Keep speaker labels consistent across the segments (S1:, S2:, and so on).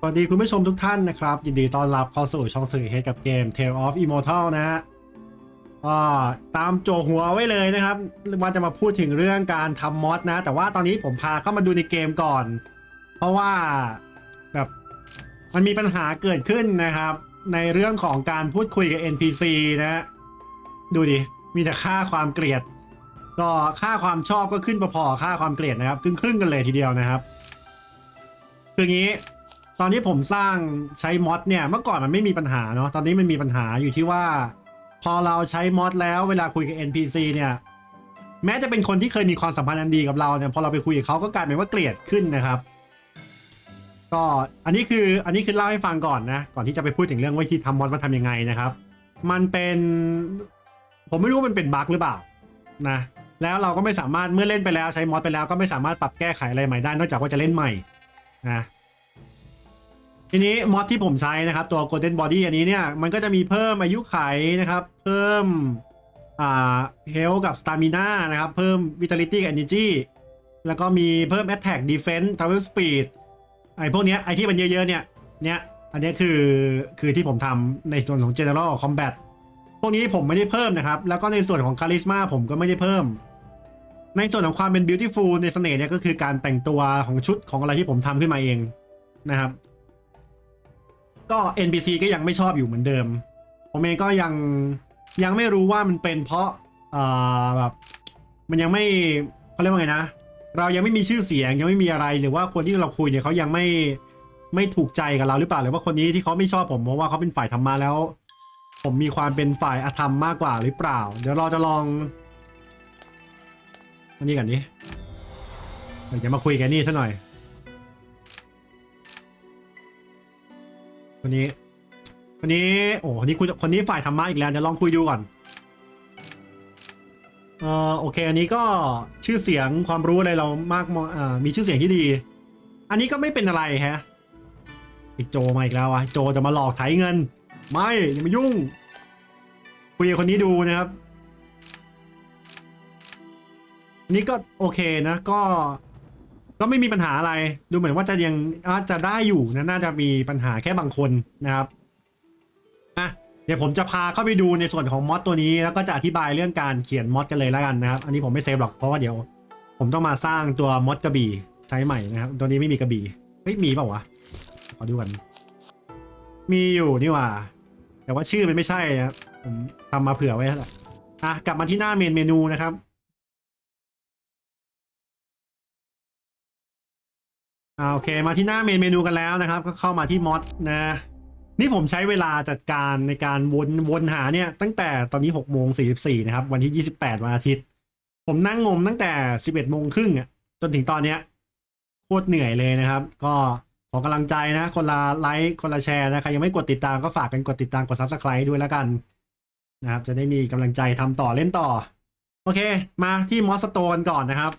S1: สวัสดีคุณผู้ชมทุกท่านนะครับ ยินดีต้อนรับเข้าสู่ช่องสื่อเฮดกับเกม Tale of Immortal นะฮะก็ตามโจหัวไว้เลยนะครับว่าจะมาพูดถึงเรื่องการทำมอดนะ แต่ว่าตอนนี้ผมพาเข้ามาดูในเกมก่อน เพราะว่าแบบมันมีปัญหาเกิดขึ้นนะครับ ในเรื่องของการพูดคุยกับ NPC นะฮะดูดิ มีแต่ค่าความเกลียด ก็ค่าความชอบก็ขึ้นพอๆค่าความเกลียดนะครับครึ่งครึ่งๆกันเลยทีเดียวนะครับคืออย่างนี้ ตอนที่ผมสร้างใช้มอดเนี่ยเมื่อก่อนมันไม่มีปัญหาเนาะตอนนี้มันมีปัญหาอยู่ที่ว่า พอเราใช้มอดแล้วเวลาคุยกับ NPC เนี่ยแม้จะเป็นคนที่เคยมีความสัมพันธ์อันดีกับเราเนี่ยพอเราไปคุยกับเขาก็กลายเป็นว่าเกลียดขึ้นนะครับ ก็อันนี้คืออันนี้คือเล่าให้ฟังก่อนนะก่อนที่จะไปพูดถึงเรื่องวิธีทำมอดว่าทำยังไงนะครับ มันเป็นผมไม่รู้มันเป็นบั๊กหรือเปล่านะแล้วเราก็ไม่สามารถเมื่อเล่นไปแล้วใช้มอดไปแล้วก็ไม่สามารถปรับแก้ไขอะไรใหม่ได้นอกจากว่าจะเล่นใหม่นะ ทีนี้มอดที่ผมใช้นะครับ ตัว Golden Body อันนี้เนี่ย มันก็จะมีเพิ่มอายุไขนะครับ เพิ่มอ่า Health กับ Stamina นะครับ เพิ่ม Vitality กับ Energy แล้วก็มีเพิ่ม Attack Defense Travel Speed ไอ้พวกเนี้ยไอ้ที่มันเยอะ ๆ เนี่ยเนี่ยอันเนี้ยคือคือที่ผมทำในส่วนของ General Combat พวกนี้ผมไม่ได้เพิ่มนะครับ แล้วก็ในส่วนของ Charisma ผมก็ไม่ได้เพิ่ม ในส่วนของความเป็น Beautiful ในเสน่ห์เนี่ยก็คือการแต่งตัวของชุดของอะไรที่ผมทำขึ้นมาเองนะครับ ก็ NPC ก็ยังไม่ชอบอยู่เหมือนเดิม ผมเองก็ยังยังไม่รู้ว่ามันเป็นเพราะเอ่อแบบมันยังไม่เขาเรียกว่าไงนะ เรายังไม่มีชื่อเสียงยังไม่มีอะไรหรือว่าคนที่เราคุยเนี่ยเขายังไม่ไม่ถูกใจกับเราหรือเปล่าหรือว่าคนนี้ที่เขาไม่ชอบผมเพราะว่าเขาเป็นฝ่ายธรรมะแล้ว ผมมีความเป็นฝ่ายอธรรมมากกว่าหรือเปล่า เดี๋ยวเราจะลองอันนี้กันดิเดี๋ยวมาคุยกันนี่ซะหน่อย คนนี้ คนนี้ โอ้คนนี้คุยคนนี้ฝ่ายธรรมะอีกแล้วจะลองคุยดูก่อน เอ่อโอเค อันนี้ก็ชื่อเสียงความรู้อะไรเรามากมอ่ามีชื่อเสียงที่ดี อันนี้ก็ไม่เป็นอะไรฮะอีกโจมาอีกแล้วอะโจจะมาหลอกไถเงิน ไม่อย่ามายุ่ง คุยกับคนนี้ดูนะครับอันนี้ก็โอเคนะก็ ก็ไม่มีปัญหาอะไรดูเหมือนว่าจะยังอาจจะได้อยู่นะน่าจะมีปัญหาแค่บางคนนะครับอะเดี๋ยวผมจะพาเข้าไปดูในส่วนของมอดตัวนี้แล้วก็จะอธิบายเรื่องการเขียนมอดกันเลยแล้วกันนะครับ อันนี้ผมไม่เซฟหรอกเพราะว่าเดี๋ยว ผมต้องมาสร้างตัวมอดกระบี่ใช้ใหม่นะครับ ตัวนี้ไม่มีกระบี่เฮ้ยมีเปล่าวะขอดูกันมีอยู่นี่หว่า แต่ว่าชื่อมันไม่ใช่นะครับผมทำมาเผื่อไว้แล้วอะกลับมาที่หน้าเมนเมนูนะครับ อ่าโอเคมาที่หน้าเมนเมนูกันแล้วนะครับ ก็เข้ามาที่มอดนะ นี่ผมใช้เวลาจัดการในการวนวนหาเนี่ย ตั้งแต่ตอนนี้6โมง44นะครับ วันที่ 28 วันอาทิตย์ ผมนั่งงมตั้งแต่ 11โมงครึ่งอะจนถึงตอนเนี้ยโคตรเหนื่อยเลยนะครับ ก็ขอกำลังใจนะ คนละไลค์คนละแชร์นะใครยังไม่กดติดตามก็ฝากกันกดติดตามกด Subscribe ด้วยแล้วกันนะครับ จะได้มีกำลังใจทำต่อเล่นต่อ โอเค มาที่มอสโตนก่อนนะครับ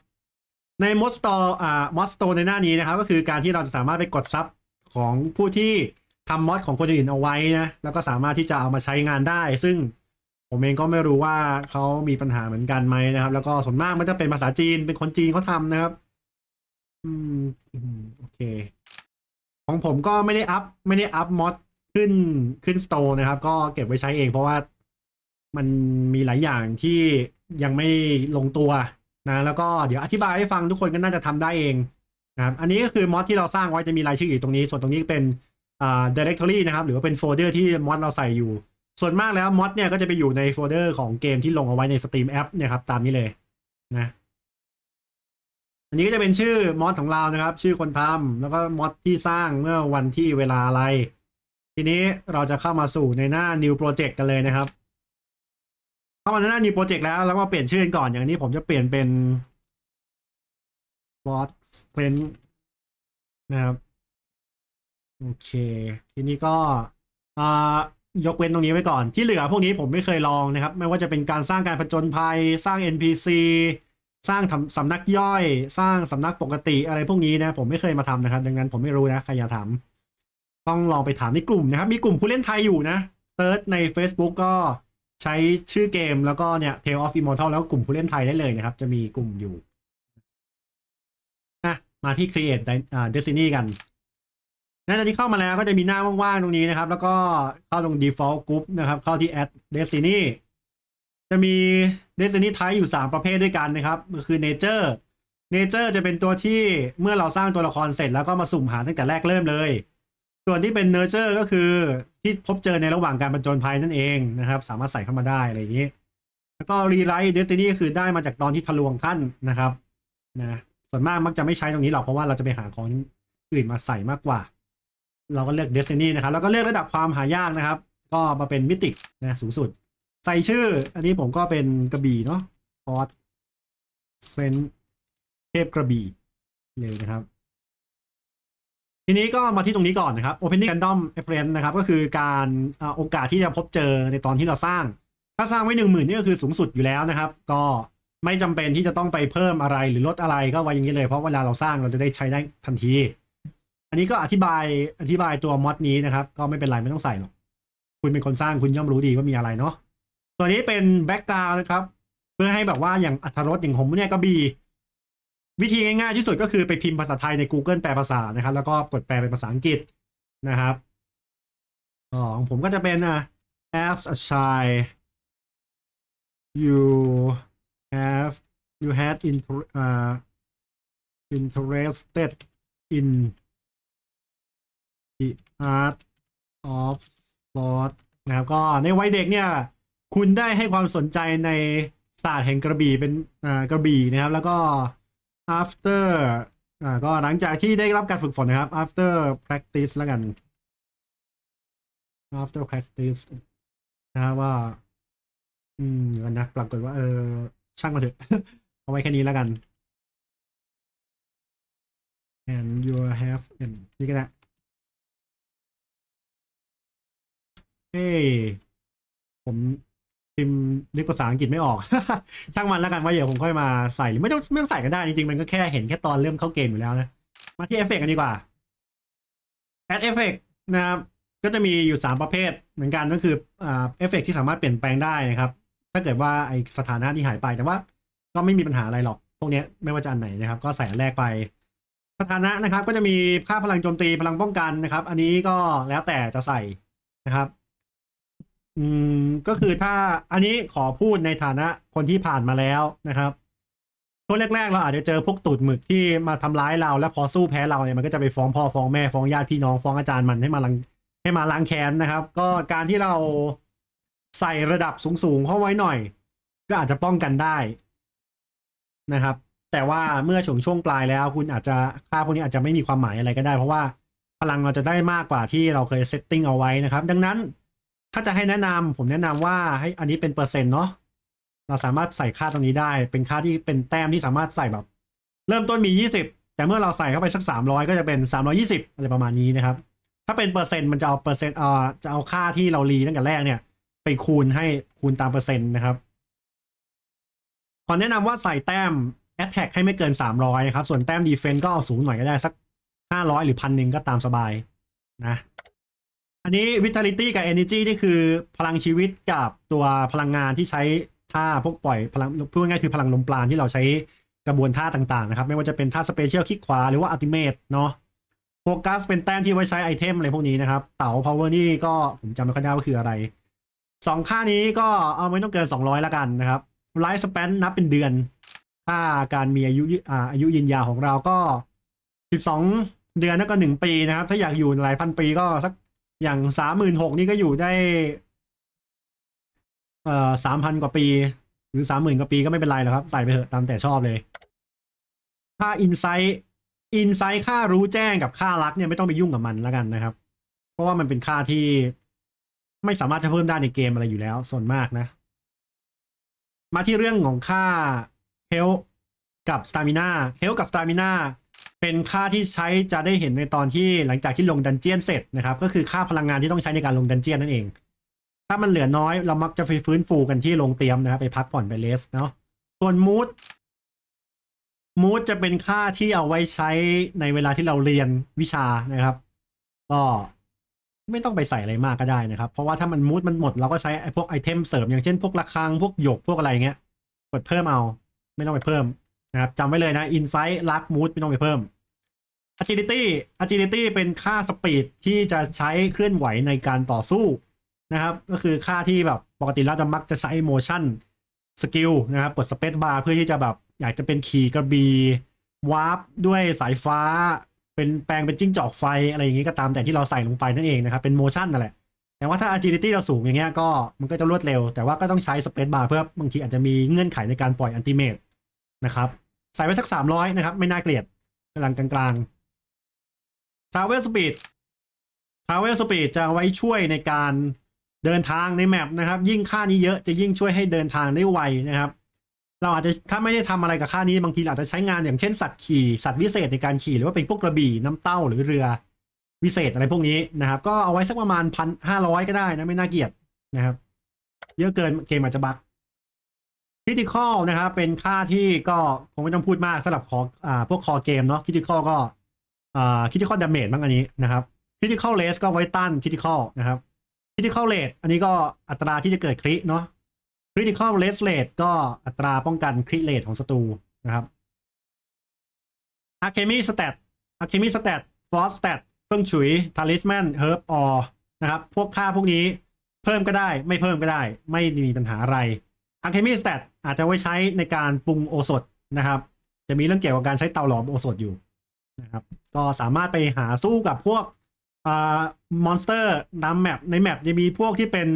S1: ในมอสโตอ่ามอสโตในหน้านี้นะครับ ก็คือการที่เราจะสามารถไปกดซับของผู้ที่ทำมอสของคนอื่นเอาไว้นะ แล้วก็สามารถที่จะเอามาใช้งานได้ ซึ่งผมเองก็ไม่รู้ว่าเขามีปัญหาเหมือนกันไหมนะครับ แล้วก็ส่วนมากมันจะเป็นภาษาจีนเป็นคนจีนเขาทำนะครับ อืมโอเค ของผมก็ไม่ได้อัพไม่ได้อัพมอดขึ้นขึ้นสโตร์นะครับ ก็เก็บไว้ใช้เองเพราะว่ามันมีหลายอย่างที่ยังไม่ลงตัว นะแล้วก็เดี๋ยวอธิบายให้ฟังทุกคนก็น่าจะทำได้เองนะครับอันนี้ก็คือมอดที่เราสร้างไว้จะมีรายชื่ออยู่ตรงนี้ ส่วนตรงนี้เป็นอ่า directory นะครับ หรือว่าเป็นโฟลเดอร์ที่มอดเราใส่อยู่ ส่วนมากแล้วมอดเนี่ยก็จะไปอยู่ในโฟลเดอร์ของเกมที่ลงเอาไว้ใน Steam App เนี่ยครับตามนี้เลยนะอันนี้ก็จะเป็นชื่อมอดของเรานะครับ ชื่อคนทำแล้วก็มอดที่สร้างเมื่อวันที่เวลาอะไร ทีนี้เราจะเข้ามาสู่ในหน้า new project กันเลยนะครับ เข้ามาในหน้า new project แล้วแล้วมาเปลี่ยนชื่อกันก่อนอย่างนี้ผมจะเปลี่ยนเป็น bot friend นะครับ โอเค ทีนี้ก็อ่ายกเว้นตรงนี้ไว้ก่อนที่เหลือพวกนี้ผมไม่เคยลองนะครับ ไม่ว่าจะเป็นการสร้างการผจญภัย สร้าง NPC สร้างสำนักย่อย สร้างสำนักปกติอะไรพวกนี้นะ ผมไม่เคยมาทำนะครับ ดังนั้นผมไม่รู้นะใครอยากถามต้องลองไปถามในกลุ่มนะครับ มีกลุ่มผู้เล่นไทยอยู่นะเซิร์ชใน Facebook ก็ ใช้ชื่อเกมแล้วก็เนี่ย Tale of Immortal แล้วกลุ่มผู้เล่นไทยได้เลยนะครับ จะมีกลุ่มอยู่นะมาที่ Create อ่ Destiny กันหลังจากที่เข้ามาแล้วก็จะมีหน้าว่างๆตรงนี้นะครับ แล้วก็เข้าตรง default group นะครับ เข้าที่ add destiny จะมี destiny type อยู่ 3 ประเภทด้วยกันนะครับ ก็คือ nature nature จะเป็นตัวที่เมื่อเราสร้างตัวละครเสร็จแล้วก็มาสุ่มหาตั้งแต่แรกเริ่มเลย ส่วนที่เป็น nurture ก็คือ ที่พบเจอในระหว่างการบรรจนภัยนั่นเองนะครับ สามารถใส่เข้ามาได้อะไรอย่างนี้ แล้วก็ rewrite destiny ก็คือได้มาจากตอนที่ทะลวงท่านนะครับนะส่วนมากมักจะไม่ใช้ตรงนี้หรอกเพราะว่าเราจะไปหาของอื่นมาใส่มากกว่า เราก็เลือก destiny นะครับแล้วก็เลือกระดับความหายากนะครับ ก็มาเป็นมิตินะสูงสุด ใส่ชื่อ อันนี้ผมก็เป็นกระบี่เนาะฟอสเซนเทพกระบี่เลยนะครับ ทีนี้ก็มาที่ตรงนี้ก่อนนะครับ opening random appearance นะครับ ก็คือการโอกาสที่จะพบเจอในตอนที่เราสร้าง ถ้าสร้างไว้หนึ่งหมื่นนี่ก็คือสูงสุดอยู่แล้วนะครับ ก็ไม่จำเป็นที่จะต้องไปเพิ่มอะไรหรือลดอะไรก็ไว้อย่างนี้เลย เพราะเวลาเราสร้างเราจะได้ใช้ได้ทันที อันนี้ก็อธิบายอธิบายตัวมอดนี้นะครับ ก็ไม่เป็นไรไม่ต้องใส่หรอกคุณเป็นคนสร้างคุณย่อมรู้ดีว่ามีอะไรเนาะตัวนี้เป็นแบ็กกราวน์นะครับ เพื่อให้แบบว่าอย่างอัธรสอย่างผมเนี่ยก็บี วิธีง่ายๆที่สุดก็คือไปพิมพ์ภาษาไทยใน Google แปลภาษานะครับ แล้วก็กดแปลเป็นภาษาอังกฤษนะครับอ๋อของผมก็จะเป็นอะ as a child you have you had inter, uh, interested in the art of sport นะครับก็ในวัยเด็กเนี่ย คุณได้ให้ความสนใจในศาสตร์แห่งกระบี่เป็นอ่ากระบี่นะครับ แล้วก็ after อ่าก็หลังจากที่ได้รับการฝึกฝนนะครับ after practice แล้วกัน after practice นะครับว่า อืมกันนะ ปรากฏว่า เออ ช่างมาเถอะ เอาไว้แค่นี้แล้วกัน and you have and นี่ก็ได้เฮ้ผม พิมพ์นึกภาษาอังกฤษไม่ออก ช่างมันแล้วกันว่าเดี๋ยวผมค่อยมาใส่หรือไม่ต้องไม่ต้องใส่ก็ได้จริงๆ มันก็แค่เห็นแค่ตอนเริ่มเข้าเกมอยู่แล้วนะ มาที่เอฟเฟกต์กันดีกว่า add effect นะครับก็จะมีอยู่ 3 ประเภทเหมือนกันก็คือเอฟเฟกที่สามารถเปลี่ยนแปลงได้นะครับ ถ้าเกิดว่าไอสถานะที่หายไปแต่ว่าก็ไม่มีปัญหาอะไรหรอก พวกนี้ไม่ว่าจะอันไหนนะครับ ก็ใส่อันแรกไปสถานะนะครับ ก็จะมีค่าพลังโจมตีพลังป้องกันนะครับ อันนี้ก็แล้วแต่จะใส่นะครับ อืมก็คือถ้าอันนี้ขอพูดในฐานะคนที่ผ่านมาแล้วนะครับช่วงแรกๆเราอาจจะเจอพวกตูดหมึกที่มาทำร้ายเรา แล้วพอสู้แพ้เราเนี่ยมันก็จะไปฟ้องพ่อฟ้องแม่ฟ้องญาติพี่น้องฟ้องอาจารย์มันให้มาลังให้มาล้างแค้นนะครับ ก็การที่เราใส่ระดับสูงๆเข้าไว้หน่อย ก็อาจจะป้องกันได้นะครับ แต่ว่าเมื่อช่วงช่วงปลายแล้ว คุณอาจจะค่าพวกนี้อาจจะไม่มีความหมายอะไรก็ได้ เพราะว่าพลังเราจะได้มากกว่าที่เราเคยเซตติ้งเอาไว้นะครับ ดังนั้น ถ้าจะให้แนะนำผมแนะนำว่าให้อันนี้เป็นเปอร์เซ็นต์เนาะเราสามารถใส่ค่าตรงนี้ได้ เป็นค่าที่เป็นแต้มที่สามารถใส่แบบ เริ่มต้นมี 20 แต่เมื่อเราใส่เข้าไปสัก 300 ก็จะเป็น 320 อะไรประมาณนี้นะครับ ถ้าเป็นเปอร์เซ็นต์มันจะเอาเปอร์เซ็นต์เอ่อจะเอาค่าที่เรารีตั้งแต่แรกเนี่ย ไปคูณให้คูณตามเปอร์เซ็นต์นะครับขอแนะนำว่าใส่แต้ม Attack ให้ไม่เกิน 300 นะครับ ส่วนแต้ม Defense ก็เอาสูงหน่อยก็ได้สัก 500 หรือพันหนึ่งก็ตามสบายนะ อันนี้ Vitality กับ Energy นี่คือพลังชีวิตกับตัวพลังงานที่ใช้ท่าพวกปล่อยพลังพูดง่ายคือพลังลมปราณที่เราใช้กระบวนท่าต่างๆนะครับ ไม่ว่าจะเป็นท่า Special คลิกขวาหรือว่า Ultimate เนาะโฟกัสเป็นแต้มที่ไว้ใช้ไอเทมอะไรพวกนี้นะครับ เต๋า Power นี่ก็ผมจำไม่ค่อยได้ว่าคืออะไรสองค่านี้ก็เอาไม่ต้องเกิน200แล้วกันนะครับ Life Span นับเป็นเดือนค่าการมีอายุอ่าอายุยืนยาวของเราก็12เดือนนั่นก็หนึ่งปีนะครับ ถ้าอยากอยู่หลายพันปีก็สัก อย่างสามหมื่นหกนี่ก็อยู่ได้ เอ่อสามพันกว่าปี หรือสามหมื่นกว่าปีก็ไม่เป็นไรหรอกครับ ใส่ไปเถอะตามแต่ชอบเลย ค่าอินไซต์อินไซต์ค่ารู้แจ้งกับค่ารักเนี่ยไม่ต้องไปยุ่งกับมันแล้วกันนะครับ เพราะว่ามันเป็นค่าที่ไม่สามารถจะเพิ่มได้ในเกมอะไรอยู่แล้ว ส่วนมากนะ มาที่เรื่องของค่าเฮลกับสตามิน่าเฮลกับสตามิน่า เป็นค่าที่ใช้จะได้เห็นในตอนที่หลังจากที่ลงดันเจียนเสร็จนะครับ ก็คือค่าพลังงานที่ต้องใช้ในการลงดันเจียนนั่นเอง ถ้ามันเหลือน้อยเรามักจะไปฟื้นฟูกันที่ลงเตรียมนะครับไปพักผ่อนไปเลสเนาะส่วนมูดมูดจะเป็นค่าที่เอาไว้ใช้ในเวลาที่เราเรียนวิชานะครับ ก็ไม่ต้องไปใส่อะไรมากก็ได้นะครับ เพราะว่าถ้ามันมูดมันหมดเราก็ใช้ไอ้พวกไอเทมเสริมอย่างเช่นพวกระฆังพวกหยกพวกอะไรเงี้ยกดเพิ่มเอา ไม่ต้องไปเพิ่ม นะครับจำไว้เลยนะอินไซต์ลักมูดไม่ต้องไปเพิ่ม agility agility เป็นค่าสปีดที่จะใช้เคลื่อนไหวในการต่อสู้นะครับ ก็คือค่าที่แบบปกติเราจะมักจะใช้ motion skill นะครับ กด space bar เพื่อที่จะแบบ อยากจะเป็นขี่กระบี่วาร์ปด้วยสายฟ้า เป็นแปลงเป็นจิ้งจอกไฟอะไรอย่างนี้ก็ตามแต่ที่เราใส่ลงไปนั่นเองนะครับ เป็น motion นั่นแหละแต่ว่าถ้า agility เราสูงอย่างเงี้ยก็มันก็จะรวดเร็ว แต่ว่าก็ต้องใช้ space bar เพื่อบางทีอาจจะมีเงื่อนไขในการปล่อย ultimate นะครับ ใส่ไว้สัก300นะครับ ไม่น่าเกลียดกำลังกลางๆ travel speed travel speed จะเอาไว้ช่วยในการเดินทางในแมปนะครับ ยิ่งค่านี้เยอะจะยิ่งช่วยให้เดินทางได้ไวนะครับ เราอาจจะถ้าไม่ได้ทำอะไรกับค่านี้บางทีเราอาจจะใช้งานอย่างเช่นสัตว์ขี่สัตว์วิเศษในการขี่หรือว่าเป็นพวกกระบี่น้ำเต้าหรือเรือวิเศษอะไรพวกนี้นะครับ ก็เอาไว้สักประมาณพันห้าร้อยก็ได้นะไม่น่าเกลียดนะครับ เยอะเกินเกมอาจจะบั๊ก critical นะครับเป็นค่าที่ก็คงไม่ต้องพูดมากสำหรับคออ่าพวกคอเกมเนาะ critical ก็อ่า critical damage บ้างอันนี้นะครับ critical rate ก็ไว้ต้าน critical นะครับ critical rate อันนี้ก็อัตราที่จะเกิดคริเนาะ critical rate rate ก็อัตราป้องกันคริเรทของศัตรูนะครับ alchemy stat alchemy stat force stat เพิ่งฉุย talisman herb or นะครับพวกค่าพวกนี้เพิ่มก็ได้ไม่เพิ่มก็ได้ ไม่มีปัญหาอะไร alchemy stat อาจจะไว้ใช้ในการปรุงโอสถนะครับ จะมีเรื่องเกี่ยวกับการใช้เตาหลอมโอสถอยู่นะครับ ก็สามารถไปหาสู้กับพวกอ่ามอนสเตอร์ตามแมปในแมปจะมีพวกที่เป็น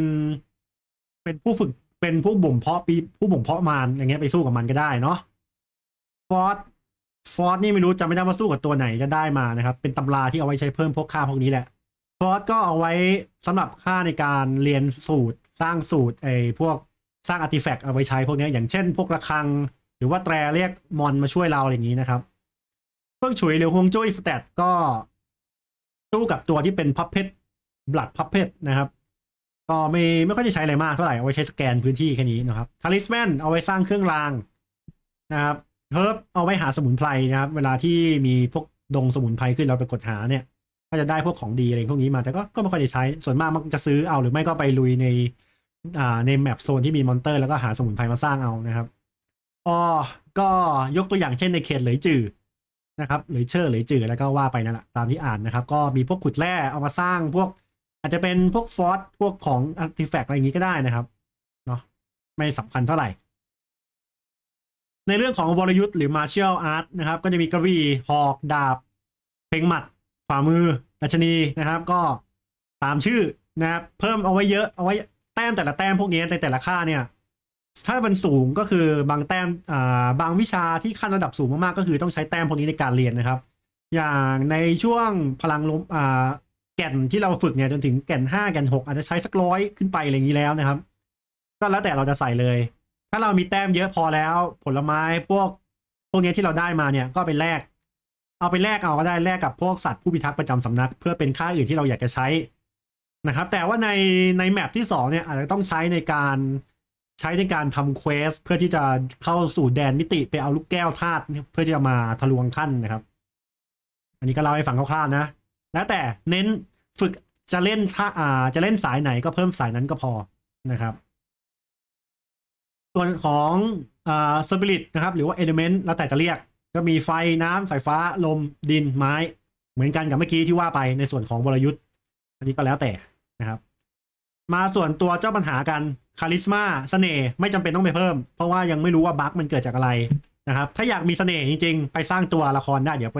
S1: เป็นผู้ฝึกเป็นผู้บ่มเพาะปีผู้บ่มเพาะมารอย่างเงี้ยไปสู้กับมันก็ได้เนาะฟอร์ดฟอร์ดนี่ไม่รู้จำไม่ได้ว่าสู้กับตัวไหนจะได้มานะครับ เป็นตำราที่เอาไว้ใช้เพิ่มพวกค่าพวกนี้แหละฟอร์ดก็เอาไว้สำหรับค่าในการเรียนสูตรสร้างสูตรไอ้พวก สร้างอาร์ติแฟกต์เอาไว้ใช้พวกนี้อย่างเช่น พวกระฆัง หรือว่าแตรเรียกมอนมาช่วยเราอะไรอย่างนี้นะครับเพิ่งฉุยหรือฮวงจุ้ยสเตตก็สู้กับตัวที่เป็นพับเพชบลัดพับเพชนะครับ ก็ไม่ไม่ค่อยจะใช้อะไรมากเท่าไหร่เอาไว้ใช้สแกนพื้นที่แค่นี้นะครับทาริสแมนเอาไว้สร้างเครื่องรางนะครับเฮิร์บเอาไว้หาสมุนไพรนะครับ เวลาที่มีพวกดงสมุนไพรขึ้นเราไปกดหาเนี่ย ก็จะได้พวกของดีอะไรพวกนี้มาแต่ก็ก็ไม่ค่อยได้ใช้ส่วนมากมันจะซื้อเอาหรือไม่ก็ไปลุยใน ในแมปโซนที่มีมอนเตอร์แล้วก็หาสมุนไพรมาสร้างเอานะครับอ๋อก็ยกตัวอย่างเช่นในเขตเหลยจือนะครับเหลยเชอร์เหลยจือแล้วก็ว่าไปนั่นแหละตามที่อ่านนะครับ ก็มีพวกขุดแร่เอามาสร้างพวก อาจจะเป็นพวกฟอสพวกของอาร์ติแฟกต์อะไรอย่างนี้ก็ได้นะครับเนาะไม่สำคัญเท่าไหร่ ในเรื่องของวรยุทธ์หรือมาเชียลอาร์ตนะครับ ก็จะมีกระบี่หอกดาบ เพลงหมัดฝ่ามือรัชนีนะครับ ก็ตามชื่อนะครับเพิ่มเอาไว้เยอะเอาไว้ ต้มแต่ละแต้มพวกนี้ในแต่ละค่าเนี่ย ถ้ามันสูงก็คือบางแต้มอ่าบางวิชาที่ขั้นระดับสูงมากๆก็คือต้องใช้แต้มพวกนี้ในการเรียนนะครับ อย่างในช่วงพลังลมอ่าแก่นที่เราฝึกเนี่ยจนถึงแก่นห้าแก่นหกอาจจะใช้สักร้อยขึ้นไปอะไรอย่างนี้แล้วนะครับ ก็แล้วแต่เราจะใส่เลย ถ้าเรามีแต้มเยอะพอแล้ว ผลไม้พวกพวกนี้ที่เราได้มาเนี่ยก็ไปแลกเอาไปแลกเอาก็ได้แลกกับพวกสัตว์ผู้พิทักษ์ประจำสำนัก เพื่อเป็นค่าอื่นที่เราอยากจะใช้ นะครับแต่ว่าในในแมปที่สองเนี่ยอาจจะต้องใช้ในการใช้ในการทำเควสเพื่อที่จะเข้าสู่แดนมิติไปเอาลูกแก้วธาตุเพื่อที่จะมาทะลวงขั้นนะครับ อันนี้ก็เล่าให้ฟังคร่าวๆนะ แล้วแต่เน้นฝึกจะเล่นถ้าอ่าจะเล่นสายไหนก็เพิ่มสายนั้นก็พอนะครับ ส่วนของอ่าสปิริตนะครับ หรือว่าเอลิเมนต์แล้วแต่จะเรียก ก็มีไฟน้ำสายฟ้าลมดินไม้ เหมือนกันกับเมื่อกี้ที่ว่าไปในส่วนของวรยุทธ์อันนี้ก็แล้วแต่ นะครับ มาส่วนตัวเจ้าปัญหากันคาริสมาเสน่ห์ไม่จำเป็นต้องไปเพิ่ม เพราะว่ายังไม่รู้ว่าบั๊กมันเกิดจากอะไรนะครับ ถ้าอยากมีเสน่ห์จริง ๆ ไปสร้างตัวละครได้เดี๋ยวไป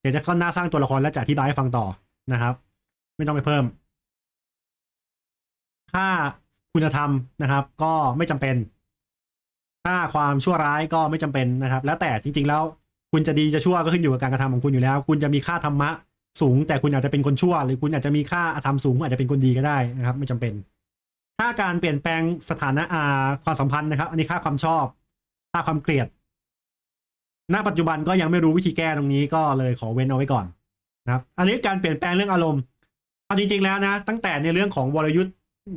S1: เดี๋ยวจะเข้าหน้าสร้างตัวละครแล้วจะอธิบายให้ฟังต่อนะครับ ไม่ต้องไปเพิ่ม ค่าคุณธรรมนะครับ ก็ไม่จำเป็น ค่าความชั่วร้ายก็ไม่จำเป็นนะครับ แล้วแต่จริง ๆ แล้ว คุณจะดีจะชั่วก็ขึ้นอยู่กับการกระทำของคุณอยู่แล้ว คุณจะมีค่าธรรมะ สูง แต่คุณอาจจะเป็นคนชั่ว หรือคุณอาจจะมีค่าอธรรมสูงอาจจะเป็นคนดีก็ได้นะครับ ไม่จำเป็นค่าการเปลี่ยนแปลงสถานะอาความสัมพันธ์นะครับ อันนี้ค่าความชอบ ค่าความเกลียดณปัจจุบันก็ยังไม่รู้วิธีแก้ตรงนี้ก็เลยขอเว้นเอาไว้ก่อนนะครับ อันนี้การเปลี่ยนแปลงเรื่องอารมณ์เอาจริง ๆ แล้วนะ ตั้งแต่ในเรื่องของวรยุทธ์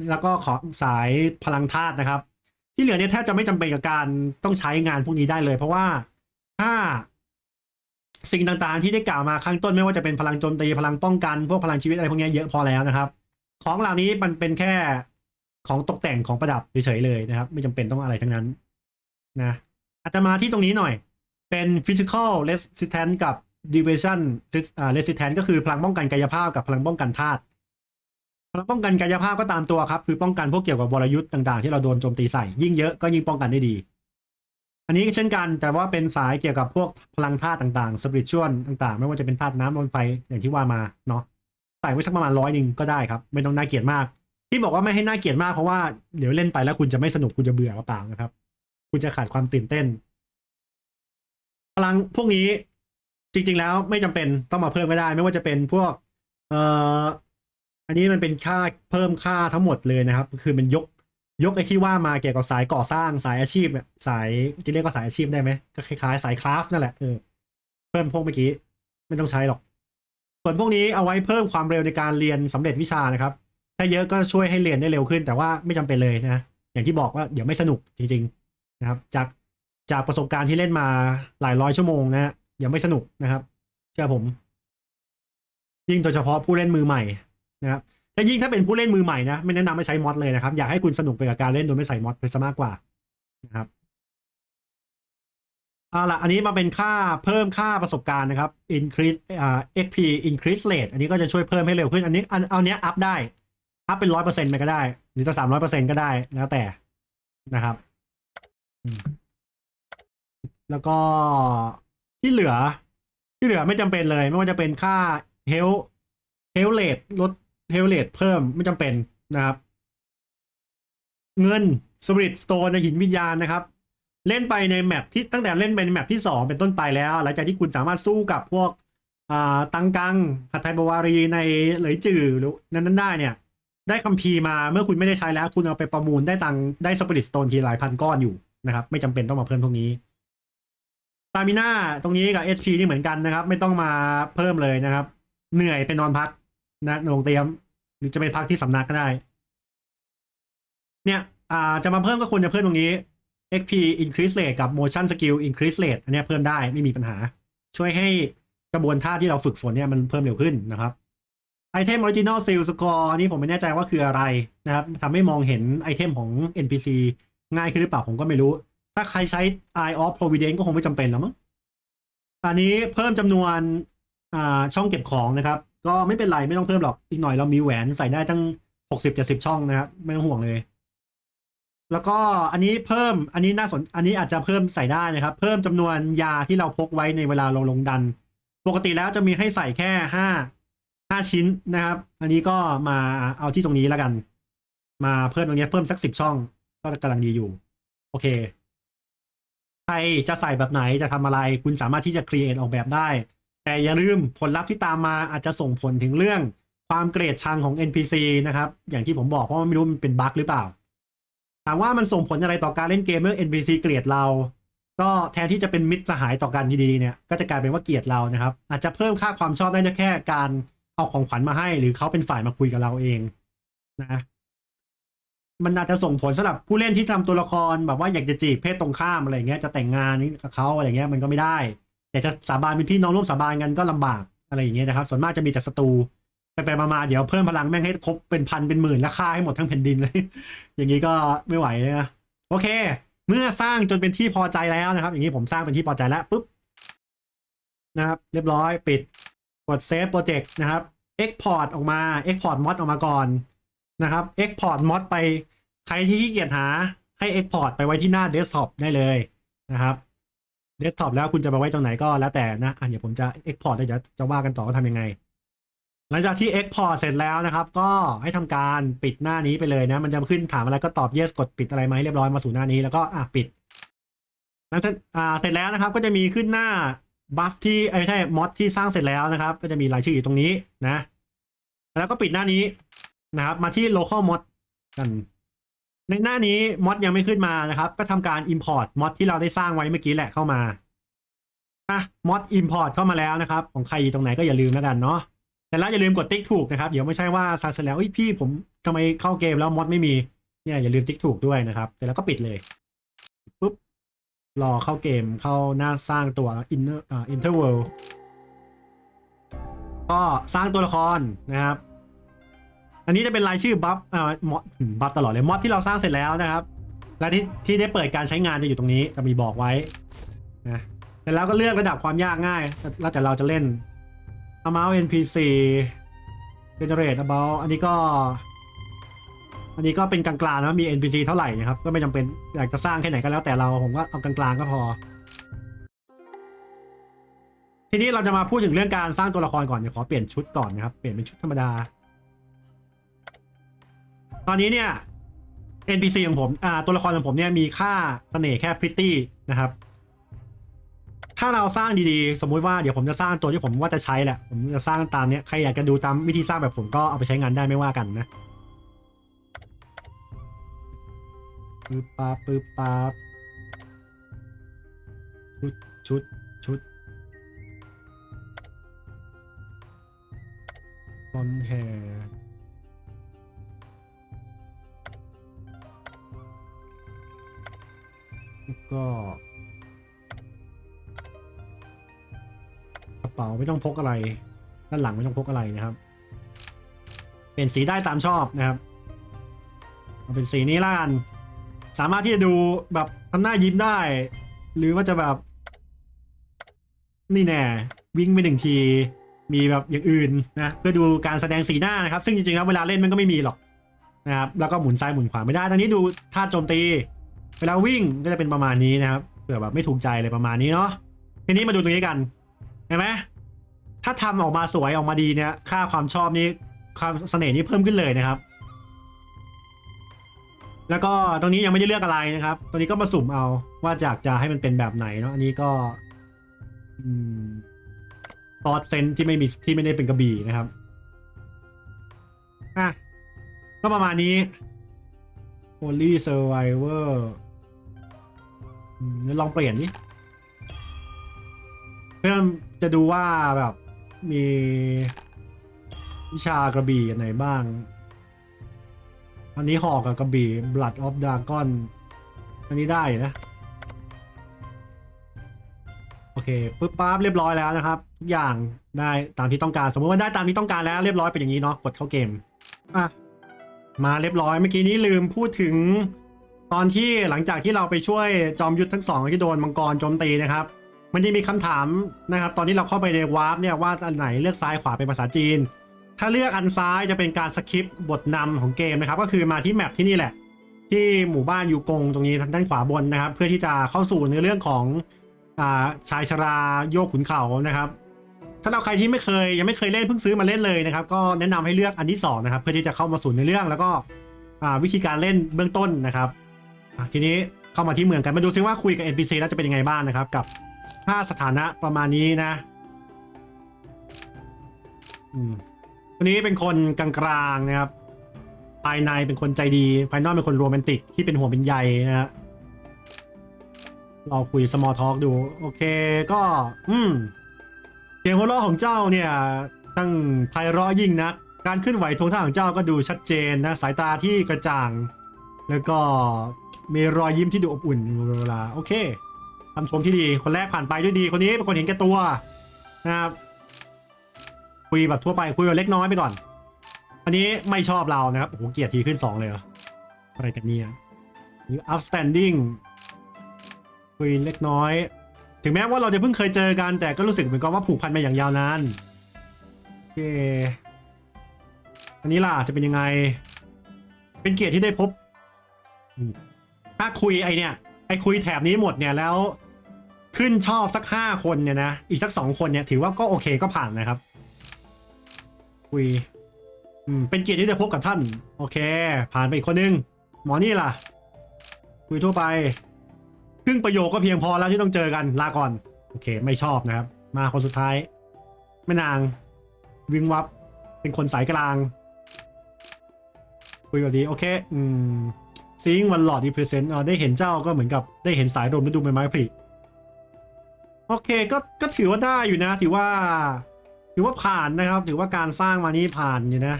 S1: แล้วก็ของสายพลังธาตุนะครับ ที่เหลือเนี่ยแทบจะไม่จำเป็นกับการต้องใช้งานพวกนี้ได้เลย เพราะว่าถ้า สิ่งต่างๆ ที่ได้กล่าวมาข้างต้นไม่ว่าจะเป็นพลังโจมตีพลังป้องกันพวกพลังชีวิตอะไรพวกนี้เยอะพอแล้วนะครับ ของเหล่านี้มันเป็นแค่ของตกแต่งของประดับเฉยๆเลยนะครับ ไม่จำเป็นต้องอะไรทั้งนั้นนะอาจจะมาที่ตรงนี้หน่อย เป็น physical resistance กับ division resistance ก็คือพลังป้องกันกายภาพกับพลังป้องกันธาตุพลังป้องกันกายภาพก็ตามตัวครับ คือป้องกันพวกเกี่ยวกับวรยุทธ์ต่างๆ ที่เราโดนโจมตีใส่ยิ่งเยอะก็ยิ่งป้องกันได้ดี อันนี้เช่นกันแต่ว่าเป็นสายเกี่ยวกับพวกพลังธาตุต่างๆ spiritual ต่างๆ ไม่ว่าจะเป็นธาตุน้ำลมไฟอย่างที่ว่ามาเนาะใส่ไว้สักประมาณร้อยหนึ่งก็ได้ครับ ไม่ต้องน่าเกลียดมาก ที่บอกว่าไม่ให้น่าเกลียดมากเพราะว่าเดี๋ยวเล่นไปแล้วคุณจะไม่สนุกคุณจะเบื่อเปล่านะครับ คุณจะขาดความตื่นเต้น พลังพวกนี้จริง ๆ แล้วไม่จำเป็นต้องมาเพิ่มก็ได้ ไม่ว่าจะเป็นพวก เอ่ออันนี้มันเป็นค่าเพิ่มค่าทั้งหมดเลยนะครับ คือมันยก ยกไอ้ที่ว่ามาเกี่ยวกับสายก่อสร้างสายอาชีพเนี่ยสายจะเรียกว่าสายอาชีพได้ไหมก็คล้ายๆสายคราฟนั่นแหละเออเพิ่มพวกเมื่อกี้ ไม่ต้องใช้หรอก ส่วนพวกนี้เอาไว้เพิ่มความเร็วในการเรียนสำเร็จวิชานะครับ ถ้าเยอะก็ช่วยให้เรียนได้เร็วขึ้น แต่ว่าไม่จำเป็นเลยนะ อย่างที่บอกว่าเดี๋ยวไม่สนุกจริง ๆนะครับ จากจากประสบการณ์ที่เล่นมาหลายร้อยชั่วโมงนะฮะเดี๋ยวไม่สนุกนะครับ เชื่อผม ยิ่งโดยเฉพาะผู้เล่นมือใหม่นะครับ ถ้ายิ่งถ้าเป็นผู้เล่นมือใหม่นะ ไม่แนะนำให้ใช้มอดเลยนะครับ อยากให้คุณสนุกไปกับการเล่นโดยไม่ใส่มอดไปซะมากกว่านะครับเอาละอันนี้มาเป็นค่าเพิ่มค่าประสบการณ์นะครับ increase อ่า XP increase rate อันนี้ก็จะช่วยเพิ่มให้เร็วขึ้น อันนี้อันเอาเนี้ยอัพได้ อัพเป็นร้อยเปอร์เซ็นต์ไปก็ได้ หรือจะสามร้อยเปอร์เซ็นต์ก็ได้แล้วแต่นะครับ แล้วก็ที่เหลือ ที่เหลือไม่จำเป็นเลย ไม่ว่าจะเป็นค่าเฮลเฮลด เทเลเลทเพิ่มไม่จำเป็นนะครับ เงินสปิริตสโตนในหินวิญญาณนะครับ เล่นไปในแมปที่ตั้งแต่เล่นไปในแมปที่สองเป็นต้นไปแล้ว หลังจากที่คุณสามารถสู้กับพวกอ่าตังกังหัตไทยบวารีในเหลยจือหรือนั้นได้เนี่ย ได้คัมภีร์มาเมื่อคุณไม่ได้ใช้แล้ว คุณเอาไปประมูลได้ตังค์ได้สปิริตสโตนทีหลายพันก้อนอยู่นะครับ ไม่จำเป็นต้องมาเพิ่มพวกนี้ตามิน่าตรงนี้กับ HP นี่เหมือนกันนะครับ ไม่ต้องมาเพิ่มเลยนะครับ เหนื่อยไปนอนพัก นะโรงเตรียม หรือจะไปพักที่สำนักก็ได้ เนี่ยอ่าจะมาเพิ่มก็ควรจะเพิ่มตรงนี้ XP increase rate กับ motion skill increase rate อันนี้เพิ่มได้ไม่มีปัญหา ช่วยให้กระบวนท่าที่เราฝึกฝนเนี่ยมันเพิ่มเร็วขึ้นนะครับไอเทม original seal score อันนี้ผมไม่แน่ใจว่าคืออะไรนะครับทำให้มองเห็นไอเทมของ NPC ง่ายขึ้นหรือเปล่าผมก็ไม่รู้ ถ้าใครใช้ Eye of Providence ก็คงไม่จำเป็นแล้วมั้งอันนี้เพิ่มจำนวนอ่าช่องเก็บของนะครับ ก็ไม่เป็นไรไม่ต้องเพิ่มหรอกอีกหน่อยเรามีแหวนใส่ได้ตั้ง60 70ช่องนะครับไม่ต้องห่วงเลย แล้วก็อันนี้เพิ่มอันนี้น่าสนอันนี้อาจจะเพิ่มใส่ได้นะครับ เพิ่มจำนวนยาที่เราพกไว้ในเวลาเราลงดัน ปกติแล้วจะมีให้ใส่แค่ห้าห้าชิ้นนะครับ อันนี้ก็มาเอาที่ตรงนี้แล้วกัน มาเพิ่มตรงนี้เพิ่มสักสิบช่อง ก็กำลังดีอยู่ โอเคใครจะใส่แบบไหนจะทำอะไร คุณสามารถที่จะ create ออกแบบได้ แต่อย่าลืมผลลัพธ์ที่ตามมาอาจจะส่งผลถึงเรื่องความเกลียดชังของ NPC นะครับ อย่างที่ผมบอกเพราะว่าไม่รู้มันเป็นบั๊กหรือเปล่า ถามว่ามันส่งผลอะไรต่อการเล่นเกมเมื่อ NPC เกลียดเรา ก็แทนที่จะเป็นมิตรสหายต่อกันดีๆเนี่ย ก็จะกลายเป็นว่าเกลียดเรานะครับ อาจจะเพิ่มค่าความชอบได้แค่การเอาของขวัญมาให้ หรือเขาเป็นฝ่ายมาคุยกับเราเองนะมันอาจจะส่งผลสำหรับผู้เล่นที่ทำตัวละครแบบว่าอยากจะจีบเพศตรงข้ามอะไรเงี้ยจะแต่งงานนี้กับเขาอะไรเงี้ยมันก็ไม่ได้ อยากจะสาบานเป็นพี่น้องร่วมสาบานกันก็ลำบากอะไรอย่างเงี้ยนะครับ ส่วนมากจะมีแต่ศัตรูไปไปมาๆเดี๋ยวเพิ่มพลังแม่งให้ครบเป็นพันเป็นหมื่นแล้วฆ่าให้หมดทั้งแผ่นดินเลย อย่างนี้ก็ไม่ไหวนะโอเค เมื่อสร้างจนเป็นที่พอใจแล้วนะครับ อย่างนี้ผมสร้างเป็นที่พอใจแล้วปุ๊บนะครับ เรียบร้อยปิดกดเซฟโปรเจกต์นะครับ Export ออกมา Export mod ออกมาก่อนนะครับ Export mod ไปใครที่ขี้เกียจหาให้ Export ไปไว้ที่หน้า Desktop ได้เลยนะครับ Desktop แล้วคุณจะไปไว้ตรงไหนก็แล้วแต่นะอะเดี๋ยวผมจะ Export แล้วเดี๋ยวจะว่ากันต่อว่าทำยังไง หลังจากที่ Export เสร็จแล้วนะครับ ก็ให้ทำการปิดหน้านี้ไปเลยนะ มันจะขึ้นถามอะไรก็ตอบ yes กดปิดอะไรมาให้เรียบร้อยมาสู่หน้านี้แล้วก็อะปิดหลังจากอ่าเสร็จแล้วนะครับก็จะมีขึ้นหน้าบัฟที่เอ้ยไม่ใช่มอดที่สร้างเสร็จแล้วนะครับ ก็จะมีรายชื่ออยู่ตรงนี้นะ แล้วก็ปิดหน้านี้นะครับ มาที่ local mod กัน ในหน้านี้มอดยังไม่ขึ้นมานะครับ ก็ทำการ import มอดที่เราได้สร้างไว้เมื่อกี้แหละเข้ามาอะมอด import เข้ามาแล้วนะครับ ของใครอยู่ตรงไหนก็อย่าลืมแล้วกันเนาะแต่แล้วอย่าลืมกดติ๊กถูกนะครับ เดี๋ยวไม่ใช่ว่าซักเสร็จแล้วเอ้ยพี่ผมทำไมเข้าเกมแล้วมอดไม่มีเนี่ยอย่าลืมติ๊กถูกด้วยนะครับเสร็จแล้วก็ปิดเลยปุ๊บรอเข้าเกมเข้าหน้าสร้างตัว inner อ่า inter world ก็สร้างตัวละครนะครับ อันนี้จะเป็นรายชื่อบัฟอ่ามอดบัฟตลอดเลยมอดที่เราสร้างเสร็จแล้วนะครับ และที่ที่ได้เปิดการใช้งานจะอยู่ตรงนี้จะมีบอกไว้นะเสร็จแล้วก็เลือกระดับความยากง่าย แล้วแต่เราจะเล่น amount npc generate about อันนี้ก็ อันนี้ก็เป็นกลางๆนะมี npc เท่าไหร่นะครับ ก็ไม่จำเป็นอยากจะสร้างแค่ไหนก็แล้วแต่เราผมก็เอากลางๆก็พอทีนี้เราจะมาพูดถึงเรื่องการสร้างตัวละครก่อนเดี๋ยวขอเปลี่ยนชุดก่อนนะครับ เปลี่ยนเป็นชุดธรรมดา ตอนนี้เนี่ย NPC ของผมอ่าตัวละครของผมเนี่ยมีค่าเสน่ห์แค่ pretty นะครับ ถ้าเราสร้างดีๆ สมมุติว่าเดี๋ยวผมจะสร้างตัวที่ผมว่าจะใช้แหละ ผมจะสร้างตามเนี้ยใครอยากจะดูตามวิธีสร้างแบบผมก็เอาไปใช้งานได้ไม่ว่ากันนะปึ๊บปั๊บปึ๊บปั๊บชุดชุดชุดบอลแฮร์ ก็กระเป๋าไม่ต้องพกอะไร ด้านหลังไม่ต้องพกอะไรนะครับ เปลี่ยนสีได้ตามชอบนะครับเอาเป็นสีนี้ละกันสามารถที่จะดูแบบทำหน้ายิ้มได้ หรือว่าจะแบบ นี่แน่วิ่งไปหนึ่งทีมีแบบอย่างอื่นนะเพื่อดูการแสดงสีหน้านะครับ ซึ่งจริงๆแล้วเวลาเล่นมันก็ไม่มีหรอกนะครับแล้วก็หมุนซ้ายหมุนขวาไม่ได้ตอนนี้ดูท่าโจมตี เวลาวิ่งก็จะเป็นประมาณนี้นะครับเผื่อแบบไม่ถูกใจเลยประมาณนี้เนาะทีนี้มาดูตรงนี้กันเห็นไหมถ้าทำออกมาสวยออกมาดีเนี่ย ค่าความชอบนี้ความเสน่ห์นี้เพิ่มขึ้นเลยนะครับ แล้วก็ตรงนี้ยังไม่ได้เลือกอะไรนะครับ ตรงนี้ก็มาสุ่มเอาว่าอยากจะให้มันเป็นแบบไหนเนาะอันนี้ก็ซอสเซนที่ไม่มีที่ไม่ได้เป็นกระบี่นะครับอะก็ประมาณนี้ Holy Survivor ลองเปลี่ยนนี่เพื่อจะดูว่าแบบมีวิชากระบี่อันไหนบ้าง อันนี้หอกกับกระบี่ Blood of Dragon อันนี้ได้นะ โอเคปึ๊บปั๊บเรียบร้อยแล้วนะครับ ทุกอย่างได้ตามที่ต้องการ สมมติว่าได้ตามที่ต้องการแล้วเรียบร้อยเป็นอย่างนี้เนาะกดเข้าเกม อะ มาเรียบร้อยเมื่อกี้นี้ลืมพูดถึง ตอนที่หลังจากที่เราไปช่วยจอมยุทธทั้งสองที่โดนมังกรโจมตีนะครับ มันจะมีคำถามนะครับ ตอนที่เราเข้าไปในวาร์ปเนี่ยว่าอันไหนเลือกซ้ายขวาเป็นภาษาจีน ถ้าเลือกอันซ้ายจะเป็นการสคริปบทนำของเกมนะครับ ก็คือมาที่แมปที่นี่แหละ ที่หมู่บ้านยูกงตรงนี้ทางด้านขวาบนนะครับ เพื่อที่จะเข้าสู่ในเรื่องของอาชายชราโยกขุนเขานะครับสำหรับใครที่ไม่เคยยังไม่เคยเล่นเพิ่งซื้อมาเล่นเลยนะครับ ก็แนะนำให้เลือกอันที่สองนะครับเพื่อที่จะเข้ามาสู่ในเรื่องแล้วก็อาวิธีการเล่นเบื้องต้นนะครับ อะทีนี้เข้ามาที่เมืองกันมาดูซิว่าคุยกับ NPC แล้วจะเป็นยังไงบ้างนะครับ กับถ้าสถานะประมาณนี้นะอืมคนนี้เป็นคนกลางๆนะครับ ภายในเป็นคนใจดี ภายนอกเป็นคนโรแมนติกที่เป็นห่วงเป็นใยนะฮะเราคุย small talk ดู โอเคก็ อืมเสียงหัวเราะของเจ้าเนี่ยทั้งไพเราะยิ่งนัก การเคลื่อนไหวทวงท่าของเจ้าก็ดูชัดเจนนะ สายตาที่กระจ่าง แล้วก็ มีรอยยิ้มที่ดูอบอุ่นเวลาโอเคคำชมที่ดีคนแรกผ่านไปด้วยดีคนนี้เป็นคนเห็นแก่ตัวนะครับคุยแบบทั่วไปคุยแบบเล็กน้อยไปก่อน อันนี้ไม่ชอบเรานะครับโอ้โหเกียรติทีขึ้นสองเลยเหรออะไรกันเนี่ยนี่ outstanding คุยเล็กน้อย ถึงแม้ว่าเราจะเพิ่งเคยเจอกันแต่ก็รู้สึกเหมือนกับว่าผูกพันมาอย่างยาวนานโอเคอันนี้ล่ะจะเป็นยังไง เป็นเกียรติที่ได้พบ ถ้าคุยไอเนี่ยไอคุยแถบนี้หมดเนี่ยแล้ว ขึ้นชอบสักห้าคนเนี่ยนะอีกสักสองคนเนี่ยถือว่าก็โอเคก็ผ่านนะครับ คุยอืมเป็นเกียรติที่ได้พบกับท่าน โอเค ผ่านไปอีกคนนึง หมอนี่ล่ะ คุยทั่วไปครึ่งประโยคก็เพียงพอแล้วที่ต้องเจอกันลาก่อน โอเค ไม่ชอบนะครับ มาคนสุดท้ายแม่นาง วิงวับเป็นคนสายกลาง คุยแบบนี้โอเค อืม ซิงวันหลอดดีเพรสเซนต์ได้เห็นเจ้าก็เหมือนกับได้เห็นสายลมฤดูใบไม้ผลิโอเคก็ก็ถือว่าได้อยู่นะ ถือว่า ถือว่าผ่านนะครับ ถือว่าการสร้างมานี้ผ่านอยู่นะ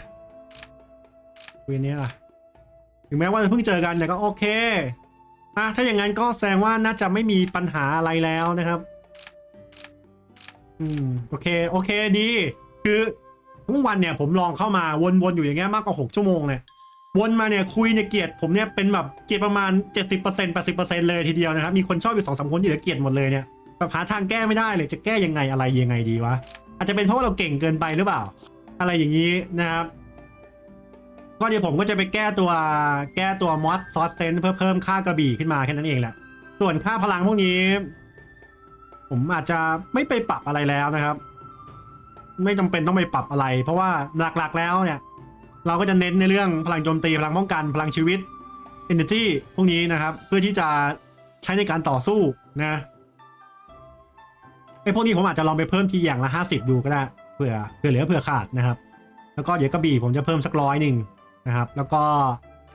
S1: คุยนี้ล่ะถึงแม้ว่าจะเพิ่งเจอกันแต่ก็โอเคอะถ้าอย่างนั้นก็แสดงว่าน่าจะไม่มีปัญหาอะไรแล้วนะครับ อืมโอเคโอเคดี คือทั้งวันเนี่ยผมลองเข้ามาวนๆอยู่อย่างเงี้ยมากกว่าหกชั่วโมงเนี่ย วนมาเนี่ยคุยเนี่ยเกียดผมเนี่ยเป็นแบบเกียดประมาณ 70% 80%เลยทีเดียวนะครับ มีคนชอบอยู่สองสามคนที่เหลือเกียดหมดเลยเนี่ยแบบหาทางแก้ไม่ได้เลยจะแก้ยังไงอะไรยังไงดีวะ อาจจะเป็นเพราะว่าเราเก่งเกินไปหรือเปล่า อะไรอย่างนี้นะครับ ก็เดี๋ยวผมก็จะไปแก้ตัวแก้ตัวมอสซอสเซนเพื่อเพิ่มค่ากระบี่ขึ้นมาแค่นั้นเองแหละ ส่วนค่าพลังพวกนี้ ผมอาจจะไม่ไปปรับอะไรแล้วนะครับ ไม่จำเป็นต้องไปปรับอะไร เพราะว่าหลักๆแล้วเนี่ย เราก็จะเน้นในเรื่องพลังโจมตีพลังป้องกันพลังชีวิต energy พวกนี้นะครับ เพื่อที่จะใช้ในการต่อสู้นะไอ้พวกนี้ผมอาจจะลองไปเพิ่มทีอย่างละ 50 ดูก็ได้เผื่อเผื่อเหลือเผื่อขาดนะครับ แล้วก็เดี๋ยวกระบี่ผมจะเพิ่มสักร้อยหนึ่งนะครับ แล้วก็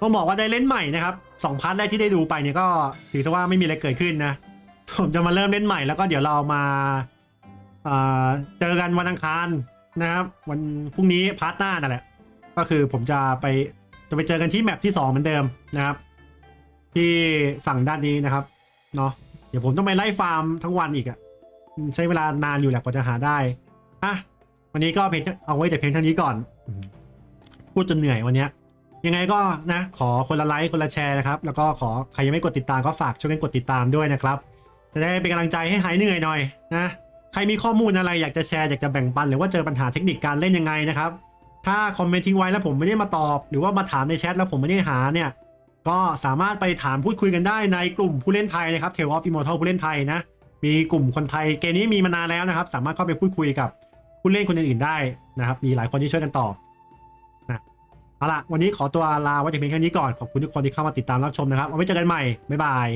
S1: ต้องบอกว่าได้เล่นใหม่นะครับสองพาร์ทแรกที่ได้ดูไปเนี่ยก็ถือซะว่าไม่มีอะไรเกิดขึ้นนะ ผมจะมาเริ่มเล่นใหม่แล้วก็เดี๋ยวเรามาอ่าเจอกันวันอังคารนะครับ วันพรุ่งนี้พาร์ทหน้านั่นแหละ ก็คือผมจะไปจะไปเจอกันที่แมปที่ 2 เหมือนเดิมนะครับ ที่ฝั่งด้านนี้นะครับเนาะเดี๋ยวผมต้องไปไล่ฟาร์มทั้งวันอีกอะใช้เวลานานอยู่แหละกว่าจะหาได้อะวันนี้ก็เพียงเอาไว้แต่เพียงเท่านี้ก่อน พูดจนเหนื่อยวันนี้ยยังไงก็นะ ขอคนละไลค์คนละแชร์นะครับ แล้วก็ขอใครยังไม่กดติดตามก็ฝากช่วยกันกดติดตามด้วยนะครับจะได้เป็นกำลังใจให้หายเหนื่อยหน่อยนะใครมีข้อมูลอะไรอยากจะแชร์อยากจะแบ่งปันหรือว่าเจอปัญหาเทคนิคการเล่นยังไงนะครับ ถ้าคอมเมนต์ทิ้งไว้แล้วผมไม่ได้มาตอบ หรือว่ามาถามในแชทแล้วผมไม่ได้หาเนี่ย ก็สามารถไปถามพูดคุยกันได้ในกลุ่มผู้เล่นไทยนะครับ Tale of Immortal ผู้เล่นไทยนะ มีกลุ่มคนไทยเกมนี้มีมานานแล้วนะครับ สามารถเข้าไปพูดคุยกับผู้เล่นคนอื่นๆได้นะครับ มีหลายคนที่ช่วยกันตอบนะเอาล่ะวันนี้ขอตัวลาไว้แต่เพียงแค่นี้ก่อนขอบคุณทุกคนที่เข้ามาติดตามรับชมนะครับเอาไว้เจอกันใหม่บ๊ายบาย